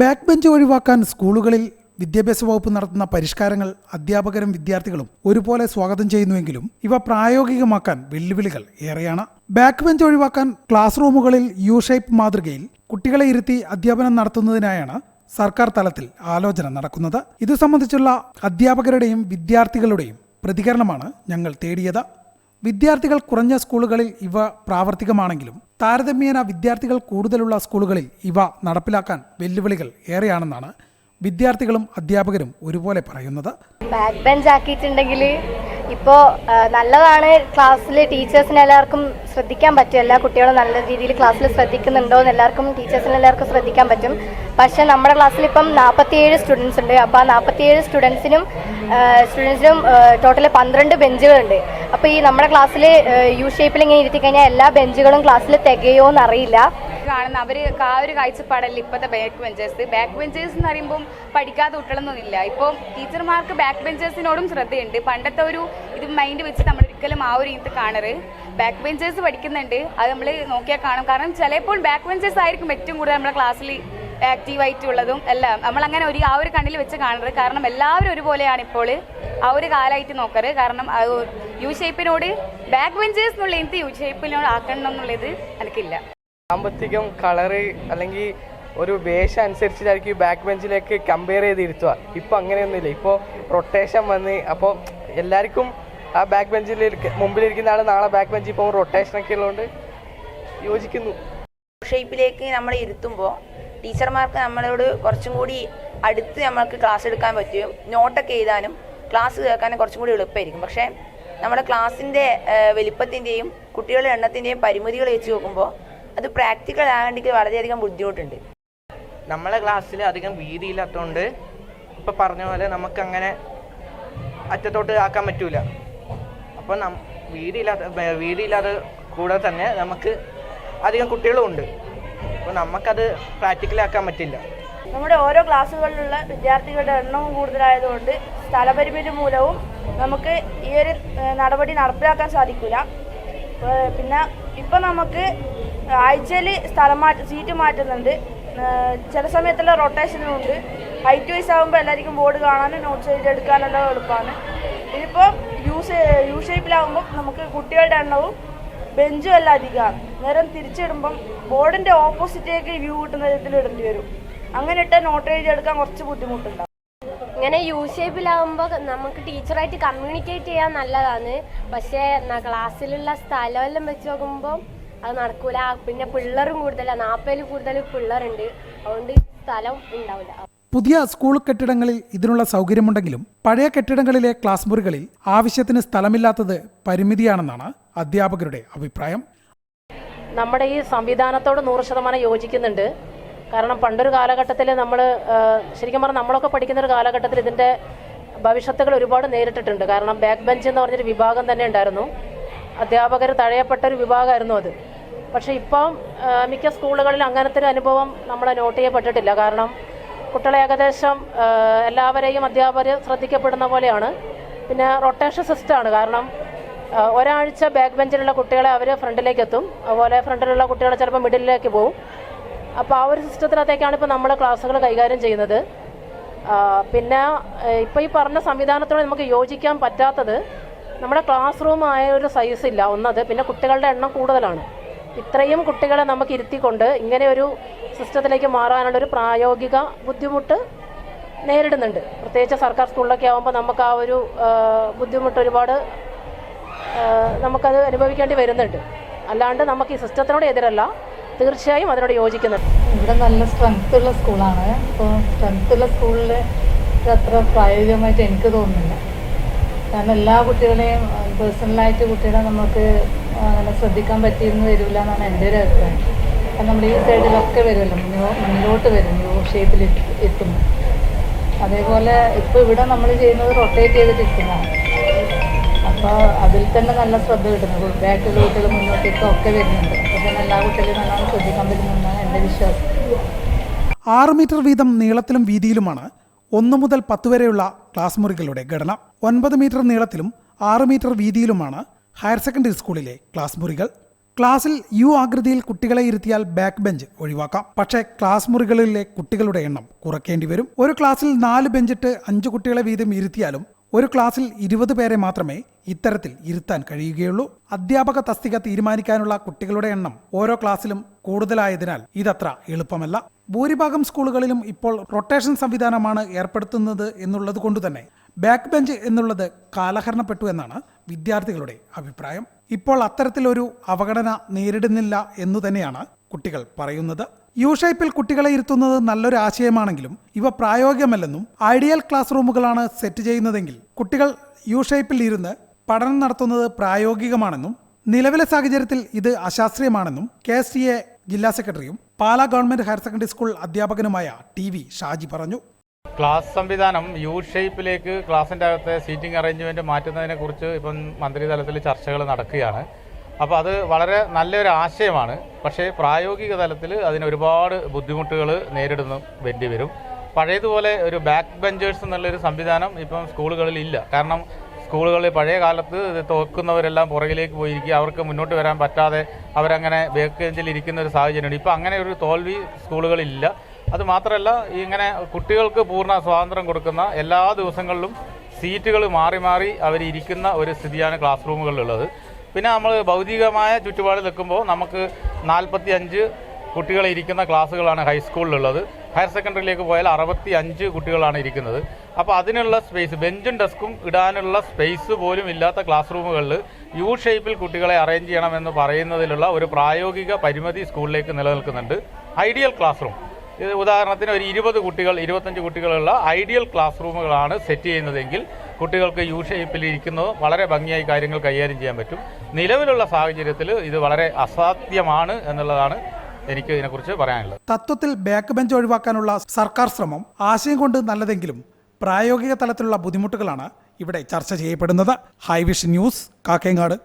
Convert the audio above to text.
Back bench ഒഴിവാക്കാൻ സ്കൂളുകളിൽ വിദ്യാഭ്യാസ വകുപ്പ് നടത്തുന്ന പരിഷ്കാരങ്ങൾ അധ്യാപകരും വിദ്യാർത്ഥികളും ഒരുപോലെ സ്വാഗതം ചെയ്യുന്നുവെങ്കിലും ഇവ പ്രായോഗികമാക്കാൻ വെല്ലുവിളികൾ ഏറെയാണ്. ബാക്ക് ബെഞ്ച് ഒഴിവാക്കാൻ ക്ലാസ് റൂമുകളിൽ യു ഷേപ്പ് മാതൃകയിൽ കുട്ടികളെ ഇരുത്തി അധ്യാപനം നടത്തുന്നതിനായാണ് സർക്കാർ തലത്തിൽ ആലോചന നടക്കുന്നത്. ഇതു സംബന്ധിച്ചുള്ള അധ്യാപകരുടെയും വിദ്യാർത്ഥികളുടെയും പ്രതികരണമാണ് ഞങ്ങൾ തേടിയത്. വിദ്യാർത്ഥികൾ കുറഞ്ഞ സ്കൂളുകളിൽ ഇവ പ്രാവർത്തികമാണെങ്കിലും താരതമ്യേന വിദ്യാർത്ഥികൾ കൂടുതലുള്ള സ്കൂളുകളിൽ ഇവ നടപ്പിലാക്കാൻ വെല്ലുവിളികൾ ഏറെയാണെന്നാണ് വിദ്യാർത്ഥികളും അധ്യാപകരും ഒരുപോലെ പറയുന്നത്. ബാക്ക് ബെഞ്ച് ആക്കിയിട്ടുണ്ടെങ്കിൽ ഇപ്പോൾ നല്ലതാണ് ക്ലാസ്സിൽ ടീച്ചേഴ്സിന് എല്ലാവർക്കും ശ്രദ്ധിക്കാൻ പറ്റും. എല്ലാ കുട്ടികളും നല്ല രീതിയിൽ ക്ലാസ്സിൽ ശ്രദ്ധിക്കുന്നുണ്ടോ എന്ന് എല്ലാവർക്കും ടീച്ചേഴ്സിന് എല്ലാവർക്കും ശ്രദ്ധിക്കാൻ പറ്റും. പക്ഷേ നമ്മുടെ ക്ലാസ്സിൽ ഇപ്പം നാൽപ്പത്തിയേഴ് സ്റ്റുഡൻസ് ഉണ്ട്. അപ്പോൾ ആ നാൽപ്പത്തിയേഴ് സ്റ്റുഡൻസിനും സ്റ്റുഡൻസിനും ടോട്ടൽ പന്ത്രണ്ട് ബെഞ്ചുകളുണ്ട്. അപ്പോൾ ഈ നമ്മുടെ ക്ലാസ്സിൽ യു ഷേപ്പിൽ ഇങ്ങനെ ഇരുത്തി കഴിഞ്ഞാൽ എല്ലാ ബെഞ്ചുകളും ക്ലാസ്സിൽ തികയോ എന്നറിയില്ല കാണുന്ന അവർ ആ ഒരു കാഴ്ചപ്പാടല്ല ഇപ്പോഴത്തെ ബാക്ക് ബെഞ്ചേഴ്സ് ബാക്ക് ബെഞ്ചേഴ്സ് എന്ന് പറയുമ്പം പഠിക്കാതെ കുട്ടികളൊന്നുമില്ല. ഇപ്പോൾ ടീച്ചർമാർക്ക് ബാക്ക് ബെഞ്ചേഴ്സിനോടും ശ്രദ്ധയുണ്ട്. പണ്ടത്തെ ഒരു ഇത് മൈൻഡ് വെച്ച് നമ്മൾ ഒരിക്കലും ആ ഒരു രീതി കാണറ് ബാക്ക് ബെഞ്ചേഴ്സ് പഠിക്കുന്നുണ്ട്. അത് നമ്മൾ നോക്കിയാൽ കാണും. കാരണം ചിലപ്പോൾ ബാക്ക് ബെഞ്ചേഴ്സ് ആയിരിക്കും ഏറ്റവും കൂടുതൽ നമ്മുടെ ക്ലാസ്സിൽ ആക്റ്റീവായിട്ടുള്ളതും എല്ലാം. നമ്മൾ അങ്ങനെ ഒരു ആ ഒരു കണ്ണിൽ വെച്ച് കാണരുത് കാരണം എല്ലാവരും ഒരുപോലെയാണ് ഇപ്പോൾ ആ ഒരു കാലമായിട്ട് നോക്കരുത് കാരണം യു ഷേപ്പിനോട് ബാക്ക് ബെഞ്ചേഴ്സ് എന്നുള്ള എനിക്ക് യു ഷേപ്പിനോട് ആക്കണം എന്നുള്ളത് എനിക്കില്ല സാമ്പത്തികം കളറ് അല്ലെങ്കിൽ ഒരു വേഷം അനുസരിച്ചിട്ടായിരിക്കും ബാക്ക് ബെഞ്ചിലേക്ക് കമ്പയർ ചെയ്ത് ഇരുത്തുക ഇപ്പോൾ അങ്ങനെയൊന്നുമില്ല. ഇപ്പോൾ റൊട്ടേഷൻ വന്ന് അപ്പോൾ എല്ലാവർക്കും ആ ബാക്ക് ബെഞ്ചിൽ മുമ്പിലിരിക്കുന്ന ആൾ നാളെ ബാക്ക് ബെഞ്ചിൽ പോകുമ്പോൾ റൊട്ടേഷനൊക്കെ ഉള്ളതുകൊണ്ട് യോജിക്കുന്നു. ഷേപ്പിലേക്ക് നമ്മൾ ഇരുത്തുമ്പോൾ ടീച്ചർമാർക്ക് നമ്മളോട് കുറച്ചും കൂടി അടുത്ത് നമ്മൾക്ക് ക്ലാസ് എടുക്കാൻ പറ്റും. നോട്ടൊക്കെ എഴുതാനും ക്ലാസ് കേൾക്കാനും കുറച്ചും കൂടി എളുപ്പമായിരിക്കും. പക്ഷേ നമ്മുടെ ക്ലാസ്സിന്റെ വലിപ്പത്തിന്റെയും കുട്ടികളുടെ എണ്ണത്തിന്റെയും പരിമിതികൾ വെച്ച് നോക്കുമ്പോൾ അത് പ്രാക്ടിക്കൽ ആകേണ്ടെങ്കിൽ വളരെയധികം ബുദ്ധിമുട്ടുണ്ട്. നമ്മളെ ക്ലാസ്സിൽ അധികം വീതിയില്ലാത്തതുകൊണ്ട് ഇപ്പം പറഞ്ഞ പോലെ നമുക്കങ്ങനെ അറ്റത്തോട്ട് ആക്കാൻ പറ്റൂല. അപ്പോൾ നം വീതിയില്ലാത്ത വീതിയില്ലാതെ കൂടെ തന്നെ നമുക്ക് അധികം കുട്ടികളും ഉണ്ട്. അപ്പോൾ നമുക്കത് പ്രാക്ടിക്കലാക്കാൻ പറ്റില്ല. നമ്മുടെ ഓരോ ക്ലാസ്സുകളിലുള്ള വിദ്യാർത്ഥികളുടെ എണ്ണവും കൂടുതലായതുകൊണ്ട് സ്ഥലപരിമിതി മൂലവും നമുക്ക് ഈ ഒരു നടപടി നടപ്പിലാക്കാൻ സാധിക്കില്ല പിന്നെ ഇപ്പം നമുക്ക് ആഴ്ചയിൽ സ്ഥലം മാറ്റ സീറ്റ് മാറ്റുന്നുണ്ട്. ചില സമയത്തുള്ള റൊട്ടേഷനും ഉണ്ട്. ഹൈറ്റ് വൈസ് ആകുമ്പോൾ എല്ലാവർക്കും ബോർഡ് കാണാനും നോട്ട്സ് എടുക്കാനെല്ലാം എളുപ്പമാണ്. ഇതിപ്പോൾ യു യു ഷേപ്പിലാകുമ്പോൾ നമുക്ക് കുട്ടികളുടെ എണ്ണവും ബെഞ്ചും എല്ലാം അധികമാണ്. നേരം തിരിച്ചിടുമ്പം ബോർഡിന്റെ ഓപ്പോസിറ്റേക്ക് വ്യൂ കിട്ടുന്ന വിധത്തിൽ ഇടേണ്ടി വരും. അങ്ങനെ ഇട്ട് നോട്ട് എഴുതിയെടുക്കാൻ കുറച്ച് ബുദ്ധിമുട്ടുണ്ടാവും. ഇങ്ങനെ യു ഷേപ്പിലാവുമ്പോൾ നമുക്ക് ടീച്ചറായിട്ട് കമ്മ്യൂണിക്കേറ്റ് ചെയ്യാൻ നല്ലതാണ്. പക്ഷേ ക്ലാസ്സിലുള്ള സ്ഥലമെല്ലാം വെച്ച് നോക്കുമ്പോൾ അത് നടക്കൂല. പിന്നെ പിള്ളേരും കൂടുതലാണ് നാൽപ്പതിൽ കൂടുതൽ പിള്ളേരുണ്ട്. അതുകൊണ്ട് സ്ഥലം ഉണ്ടാവില്ല പുതിയ സ്കൂൾ കെട്ടിടങ്ങളിൽ ഇതിനുള്ള സൗകര്യമുണ്ടെങ്കിലും പഴയ കെട്ടിടങ്ങളിലെ ക്ലാസ് മുറികളിൽ ആവശ്യത്തിന് സ്ഥലമില്ലാത്തത് പരിമിതിയാണെന്നാണ് അധ്യാപകരുടെ അഭിപ്രായം. നമ്മുടെ ഈ സംവിധാനത്തോട് നൂറ് ശതമാനം യോജിക്കുന്നുണ്ട്. കാരണം പണ്ടൊരു കാലഘട്ടത്തിൽ നമ്മൾ ശരിക്കും പറഞ്ഞാൽ നമ്മളൊക്കെ പഠിക്കുന്ന ഒരു കാലഘട്ടത്തിൽ ഇതിന്റെ ഭവിഷ്യത്തുകൾ ഒരുപാട് നേരിട്ടിട്ടുണ്ട്. കാരണം ബാക്ക് ബെഞ്ച് എന്ന് പറഞ്ഞൊരു വിഭാഗം തന്നെ ഉണ്ടായിരുന്നു. അധ്യാപകർ തഴയപ്പെട്ട ഒരു വിഭാഗമായിരുന്നു അത്. പക്ഷേ ഇപ്പം മിക്ക സ്കൂളുകളിലും അങ്ങനത്തെ ഒരു അനുഭവം നമ്മൾ നോട്ട് ചെയ്യപ്പെട്ടിട്ടില്ല. കാരണം കുട്ടികളെ ഏകദേശം എല്ലാവരെയും അധ്യാപകർ ശ്രദ്ധിക്കപ്പെടുന്ന പോലെയാണ്. പിന്നെ റൊട്ടേഷൻ സിസ്റ്റമാണ്. കാരണം ഒരാഴ്ച ബാക്ക് ബെഞ്ചിലുള്ള കുട്ടികളെ അവർ ഫ്രണ്ടിലേക്ക് എത്തും അതുപോലെ ഫ്രണ്ടിലുള്ള കുട്ടികളെ ചിലപ്പോൾ മിഡിലേക്ക് പോകും അപ്പോൾ ആ ഒരു സിസ്റ്റത്തിനകത്തേക്കാണ് ഇപ്പോൾ നമ്മൾ ക്ലാസ്സുകൾ കൈകാര്യം ചെയ്യുന്നത്. പിന്നെ ഇപ്പോൾ ഈ പറഞ്ഞ സംവിധാനത്തോട് നമുക്ക് യോജിക്കാൻ പറ്റാത്തത് നമ്മുടെ ക്ലാസ് റൂമായ ഒരു സൈസ് ഇല്ല. ഒന്നത്. പിന്നെ കുട്ടികളുടെ എണ്ണം കൂടുതലാണ്. ഇത്രയും കുട്ടികളെ നമുക്ക് ഇരുത്തിക്കൊണ്ട് ഇങ്ങനെ ഒരു സിസ്റ്റത്തിലേക്ക് മാറാനുള്ള ഒരു പ്രായോഗിക ബുദ്ധിമുട്ട് നേരിടുന്നുണ്ട്. പ്രത്യേകിച്ച് സർക്കാർ സ്കൂളിലൊക്കെ ആകുമ്പോൾ നമുക്ക് ആ ഒരു ബുദ്ധിമുട്ട് ഒരുപാട് നമുക്കത് അനുഭവിക്കേണ്ടി വരുന്നുണ്ട്. അല്ലാണ്ട് നമുക്ക് ഈ സിസ്റ്റത്തിനോട് എതിരല്ല തീർച്ചയായും അതിനോട് യോജിക്കുന്നുണ്ട്. ഇവിടെ നല്ല സ്ട്രെങ്ത് ഉള്ള സ്കൂളാണ്. അപ്പോൾ സ്ട്രെങ്ത് ഉള്ള സ്കൂളിൽ അത്ര പ്രായോഗികമായിട്ട് എനിക്ക് തോന്നുന്നില്ല. കാരണം എല്ലാ കുട്ടികളെയും പേഴ്സണലായിട്ട് കുട്ടികളെ നമുക്ക് അങ്ങനെ ശ്രദ്ധിക്കാൻ പറ്റിയെന്ന് വരില്ല എന്നാണ് എന്റെ ഒരു അഭിപ്രായം. കാരണം നമ്മൾ ഈ സൈഡിലൊക്കെ വരുമല്ലോ ന്യൂ മുന്നിലോട്ട് വരും യു ഷേപ്പിൽ എത്തും അതേപോലെ ഇപ്പോൾ ഇവിടെ നമ്മൾ ചെയ്യുന്നത് റൊട്ടേറ്റ് ചെയ്തിട്ട് ഇരിക്കുന്നതാണ് അപ്പോൾ അതിൽ തന്നെ നല്ല ശ്രദ്ധ കിട്ടുന്നു ബാക്കിലുള്ള കുട്ടികൾ മുന്നോട്ടേക്കും ഒക്കെ വരുന്നുണ്ട്. തന്നെ എല്ലാ കുട്ടികളും നല്ലോണം ശ്രദ്ധിക്കാൻ പറ്റുന്നതാണ് എന്റെ വിശ്വാസം. ആറ് മീറ്റർ വീതം നീളത്തിലും വീതിയിലുമാണ് ഒന്ന് മുതൽ പത്ത് വരെയുള്ള ക്ലാസ് മുറികളുടെ ഘടന. ഒൻപത് മീറ്റർ നീളത്തിലും ആറ് മീറ്റർ വീതിയിലുമാണ് ഹയർ സെക്കൻഡറി സ്കൂളിലെ ക്ലാസ് മുറികൾ. ക്ലാസ്സിൽ യു ആകൃതിയിൽ കുട്ടികളെ ഇരുത്തിയാൽ ബാക്ക് ബെഞ്ച് ഒഴിവാക്കാം. പക്ഷേ ക്ലാസ് മുറികളിലെ കുട്ടികളുടെ എണ്ണം കുറയ്ക്കേണ്ടി വരും. ഒരു ക്ലാസ്സിൽ നാല് ബെഞ്ചിട്ട് അഞ്ച് കുട്ടികളെ വീതം ഇരുത്തിയാലും ഒരു ക്ലാസ്സിൽ ഇരുപത് പേരെ മാത്രമേ ഇത്തരത്തിൽ ഇരുത്താൻ കഴിയുകയുള്ളൂ. അധ്യാപക തസ്തിക തീരുമാനിക്കാനുള്ള കുട്ടികളുടെ എണ്ണം ഓരോ ക്ലാസ്സിലും കൂടുതലായതിനാൽ ഇതത്ര എളുപ്പമല്ല. ഭൂരിഭാഗം സ്കൂളുകളിലും ഇപ്പോൾ റൊട്ടേഷൻ സംവിധാനമാണ് ഏർപ്പെടുത്തുന്നത് എന്നുള്ളത് കൊണ്ടുതന്നെ ബാക്ക് ബെഞ്ച് എന്നുള്ളത് കാലഹരണപ്പെട്ടു എന്നാണ് വിദ്യാർത്ഥികളുടെ അഭിപ്രായം. ഇപ്പോൾ അത്തരത്തിലൊരു അവഗണന നേരിടുന്നില്ല എന്നു തന്നെയാണ് കുട്ടികൾ പറയുന്നത്. യു ഷേപ്പിൽ കുട്ടികളെ ഇരുത്തുന്നത് നല്ലൊരു ആശയമാണെങ്കിലും ഇവ പ്രായോഗികമല്ലെന്നും ഐഡിയൽ ക്ലാസ് റൂമുകളാണ് സെറ്റ് ചെയ്യുന്നതെങ്കിൽ കുട്ടികൾ യു ഷേപ്പിൽ ഇരുന്ന് പഠനം നടത്തുന്നത് പ്രായോഗികമാണെന്നും നിലവിലെ സാഹചര്യത്തിൽ ഇത് അശാസ്ത്രീയമാണെന്നും കെ എസ് ജില്ലാ സെക്രട്ടറിയും Pala government higher secondary school അധ്യാപകനുമായ T V Shaji പറഞ്ഞു. ക്ലാസ് സംവിധാനം യു ഷേപ്പിലേക്ക് ക്ലാസിന്റെ അകത്തെ സീറ്റിംഗ് അറേഞ്ച്മെന്റ് മാറ്റുന്നതിനെ കുറിച്ച് ഇപ്പം മന്ത്രിതലത്തിൽ ചർച്ചകൾ നടക്കുകയാണ്. അപ്പോൾ അത് വളരെ നല്ലൊരു ആശയമാണ്. പക്ഷേ പ്രായോഗിക തലത്തിൽ അതിന് ഒരുപാട് ബുദ്ധിമുട്ടുകൾ നേരിടുന്നു വേണ്ടി വരും. പഴയതുപോലെ ഒരു ബാക്ക് ബെഞ്ചേഴ്സ് എന്നുള്ളൊരു സംവിധാനം ഇപ്പം സ്കൂളുകളിൽ ഇല്ല. കാരണം സ്കൂളുകളിൽ പഴയ കാലത്ത് ഇത് തോക്കുന്നവരെല്ലാം പുറകിലേക്ക് പോയിരിക്കുക അവർക്ക് മുന്നോട്ട് വരാൻ പറ്റാതെ അവരങ്ങനെ ബാക്ക് ബെഞ്ചിൽ ഇരിക്കുന്ന ഒരു സാഹചര്യമുണ്ട്. ഇപ്പോൾ അങ്ങനെ ഒരു തോൽവി സ്കൂളുകളിലില്ല അത് മാത്രമല്ല ഇങ്ങനെ കുട്ടികൾക്ക് പൂർണ സ്വാതന്ത്ര്യം കൊടുക്കുന്ന എല്ലാ ദിവസങ്ങളിലും സീറ്റുകൾ മാറി മാറി അവരിയ്ക്കുന്ന ഒരു സ്ഥിതിയാണ് ക്ലാസ് റൂമുകളിലുള്ളത്. പിന്നെ നമ്മൾ ഭൗതികമായ ചുറ്റുപാടിൽ നിൽക്കുമ്പോൾ നമുക്ക് നാൽപ്പത്തി അഞ്ച് കുട്ടികളെ ഇരിക്കുന്ന ക്ലാസ്സുകളാണ് ഹൈസ്കൂളിലുള്ളത് ഹയർ സെക്കൻഡറിയിലേക്ക് പോയാൽ അറുപത്തി അഞ്ച് കുട്ടികളാണ് ഇരിക്കുന്നത്. അപ്പോൾ അതിനുള്ള സ്പേസ് ബെഞ്ചും ഡെസ്കും ഇടാനുള്ള സ്പേസ് പോലും ഇല്ലാത്ത ക്ലാസ് റൂമുകളിൽ യു ഷേപ്പിൽ കുട്ടികളെ അറേഞ്ച് ചെയ്യണമെന്ന് പറയുന്നതിലുള്ള ഒരു പ്രായോഗിക പരിമിതി സ്കൂളിലേക്ക് നിലനിൽക്കുന്നുണ്ട്. ഐഡിയൽ ക്ലാസ് റൂം ഉദാഹരണത്തിന് ഒരു ഇരുപത് കുട്ടികൾ ഇരുപത്തഞ്ച് കുട്ടികളുള്ള ഐഡിയൽ ക്ലാസ് റൂമുകളാണ് സെറ്റ് ചെയ്യുന്നതെങ്കിൽ കുട്ടികൾക്ക് യു ഷേപ്പിൽ ഇരിക്കുന്നത് വളരെ ഭംഗിയായി കാര്യങ്ങൾ കൈകാര്യം ചെയ്യാൻ പറ്റും. നിലവിലുള്ള സാഹചര്യത്തിൽ ഇത് വളരെ അസാധ്യമാണ് എന്നുള്ളതാണ് എനിക്ക് ഇതിനെക്കുറിച്ച് പറയാനുള്ളത്. തത്വത്തിൽ ബാക്ക് ബെഞ്ച് ഒഴിവാക്കാനുള്ള സർക്കാർ ശ്രമം ആശയം കൊണ്ട് നല്ലതെങ്കിലും പ്രായോഗിക തലത്തിലുള്ള ബുദ്ധിമുട്ടുകളാണ് ഇവിടെ ചർച്ച ചെയ്യപ്പെടുന്നത്. ഹൈവിഷ് ന്യൂസ് കാക്കേങ്ങാട്.